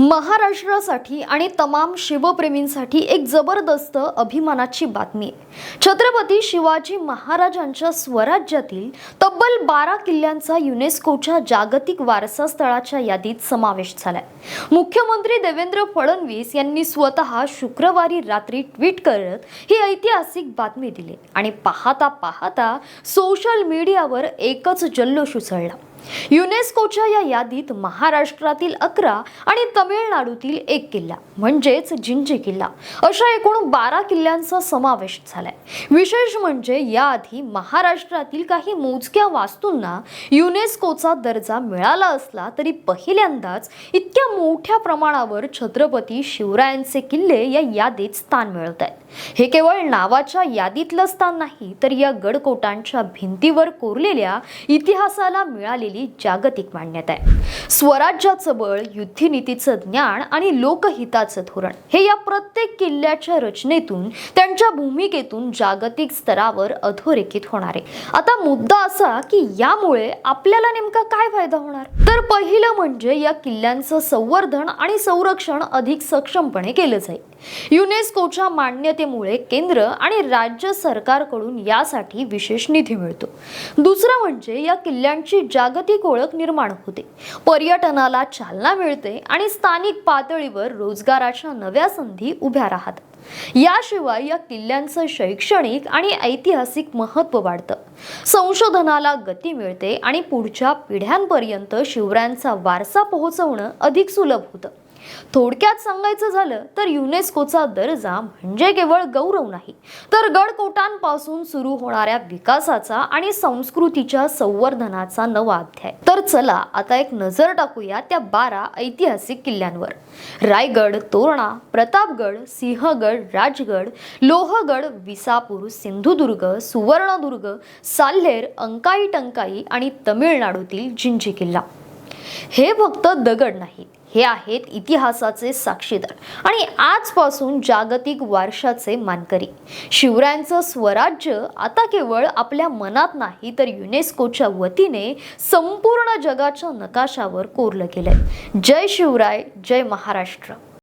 महाराष्ट्रासाठी आणि तमाम शिवप्रेमींसाठी एक जबरदस्त अभिमानाची बातमी छत्रपती शिवाजी महाराजांच्या स्वराज्यातील तब्बल बारा किल्ल्यांचा युनेस्कोच्या जागतिक वारसा स्थळाच्या यादीत समावेश झालाय. मुख्यमंत्री देवेंद्र फडणवीस यांनी स्वतः शुक्रवारी रात्री ट्विट करत ही ऐतिहासिक बातमी दिली आणि पाहता पाहता सोशल मीडियावर एकच जल्लोष उसळला. युनेस्कोच्या या यादीत महाराष्ट्रातील अकरा आणि तमिळनाडूतील एक किल्ला म्हणजेच जिंजी किल्ला अशा एकूण बारा किल्ल्यांचा समावेश झालाय. विशेष म्हणजे याआधी महाराष्ट्रातील काही मोजक्या वास्तूंना युनेस्कोचा दर्जा मिळाला असला तरी पहिल्यांदाच इतक्या मोठ्या प्रमाणावर छत्रपती शिवरायांचे किल्ले या यादीत स्थान मिळत आहेत. हे केवळ नावाच्या यादीतलं स्थान नाही तर या गडकोटांच्या भिंतीवर कोरलेल्या इतिहासाला मिळालेली जागतिक मान्यता आहे. स्वराज्याचं बळ युद्धनीतीचं ज्ञान आणि लोकहिताचं धोरण हे या प्रत्येक किल्ल्याच्या रचनेतून त्यांच्या भूमिकेतून जागतिक स्तरावर अधोरेखित होणार आहे. आता मुद्दा असा की यामुळे आपल्याला नेमका काय फायदा होणार? तर पहिलं म्हणजे या किल्ल्यांचं संवर्धन आणि संरक्षण अधिक सक्षमपणे केलं जाईल. युनेस्कोच्या मान्यतेमुळे केंद्र आणि राज्य सरकारकडून यासाठी विशेष निधी मिळतो. दुसरं म्हणजे या किल्ल्यांची जागतिक ओळख निर्माण होते. पर्यटनाला चालना मिळते आणि स्थानिक पातळीवर रोजगाराच्या नव्या संधी उभ्या राहतात. याशिवाय या किल्ल्यांचं शैक्षणिक आणि ऐतिहासिक महत्त्व वाढतं. संशोधनाला गती मिळते आणि पुढच्या पिढ्यांपर्यंत शिवरायांचा वारसा पोहोचवणं अधिक सुलभ होतं. थोडक्यात सांगायचं झालं तर युनेस्कोचा दर्जा म्हणजे केवळ गौरव नाही तर गडकोटांपासून सुरू होणाऱ्या विकासाचा आणि संस्कृतीच्या संवर्धनाचा नवा अध्याय. तर चला आता एक नजर टाकूया त्या बारा ऐतिहासिक किल्ल्यांवर. रायगड तोरणा प्रतापगड सिंहगड राजगड लोहगड विसापूर सिंधुदुर्ग सुवर्णदुर्ग साल्हेर अंकाई टंकाई आणि तमिळनाडूतील जिंजी किल्ला. हे फक्त दगड नाही हे आहेत इतिहासाचे साक्षीदार. आणि आजपासून जागतिक वारशाचे मानकरी. शिवरायांचं स्वराज्य आता केवळ आपल्या मनात नाही तर युनेस्कोच्या वतीने संपूर्ण जगाच्या नकाशावर कोरलं गेलंय. जय शिवराय जय महाराष्ट्र.